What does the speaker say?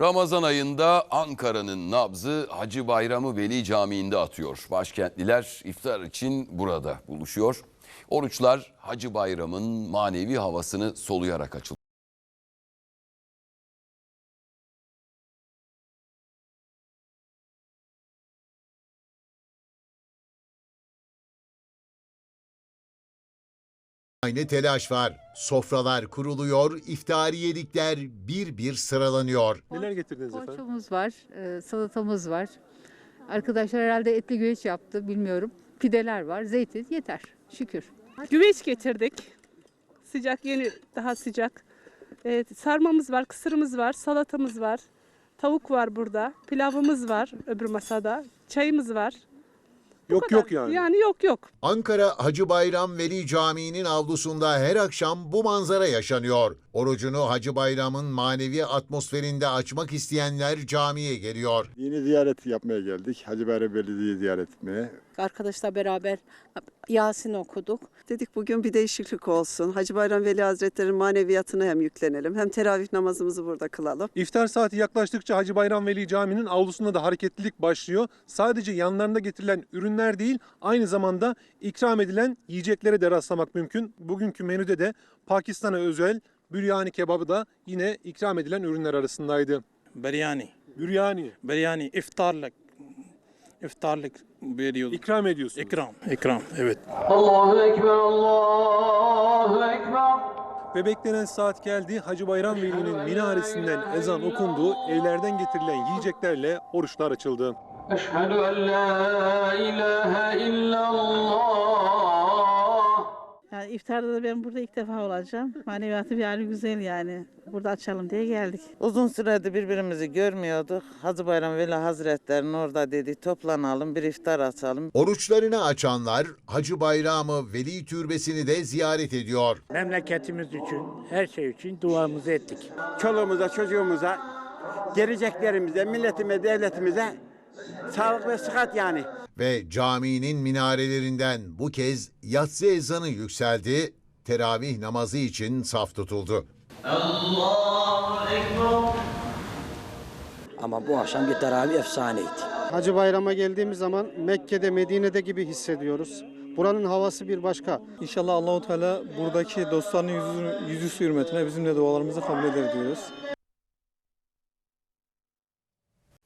Ramazan ayında Ankara'nın nabzı Hacı Bayramı Veli Camii'nde atıyor. Başkentliler iftar için burada buluşuyor. Oruçlar Hacı Bayram'ın manevi havasını soluyarak açılıyor. Aynı telaş var. Sofralar kuruluyor, iftariyelikler bir bir sıralanıyor. Neler getirdiniz efendim? Poğaçamız var, e, salatamız var. Arkadaşlar herhalde etli güveç yaptı bilmiyorum. Pideler var, zeytin yeter şükür. Güveç getirdik. Sıcak yeni daha sıcak. Evet, sarmamız var, kısırımız var, salatamız var. Tavuk var burada. Pilavımız var öbür masada. Çayımız var. Yok kadar. yok yani. Yani yok yok. Ankara Hacı Bayram Veli Camii'nin avlusunda her akşam bu manzara yaşanıyor. Orucunu Hacı Bayram'ın manevi atmosferinde açmak isteyenler camiye geliyor. Dini ziyaret yapmaya geldik. Hacı Bayram Veli'yi ziyaret etmeye. Arkadaşlar beraber Yasin okuduk. Dedik bugün bir değişiklik olsun. Hacı Bayram Veli Hazretleri'nin maneviyatına hem yüklenelim hem teravih namazımızı burada kılalım. İftar saati yaklaştıkça Hacı Bayram Veli Camii'nin avlusunda da hareketlilik başlıyor. Sadece yanlarında getirilen ürünler değil, aynı zamanda ikram edilen yiyeceklere de rastlamak mümkün. Bugünkü menüde de Pakistan'a özel büryani kebabı da yine ikram edilen ürünler arasındaydı. biryani. Büryani Biryani iftarlık. İftarlık veriyoruz. ikram ediyorsunuz. İkram, ikram evet. Allahu Ekber, Allahu Ekber. Ve beklenen saat geldi. Hacı Bayram Veli'nin minaresinden ezan okundu. Evlerden getirilen yiyeceklerle oruçlar açıldı. Eşhedü en la ilahe illallah. İftarda da ben burada ilk defa olacağım. Maneviyatı yani güzel yani. Burada açalım diye geldik. Uzun süredir birbirimizi görmüyorduk. Hacı Bayram Veli Hazretleri'nin orada dedi toplanalım bir iftar açalım. Oruçlarını açanlar Hacı Bayramı Veli Türbesi'ni de ziyaret ediyor. memleketimiz için, her şey için duamızı ettik. çoluğumuza, çocuğumuza, geleceklerimize, milletime, devletimize sağlık ve sıhhat yani. Ve caminin minarelerinden bu kez yatsı ezanı yükseldi. Teravih namazı için saf tutuldu. Allahu Ekber. Ama bu akşamki teravih efsaneydi. Hacı Bayram'a geldiğimiz zaman Mekke'de, Medine'de gibi hissediyoruz. Buranın havası bir başka. İnşallah Allahu Teala buradaki dostlarının yüzü, yüzü hürmetine bizim de dualarımızı kabul eder diyoruz.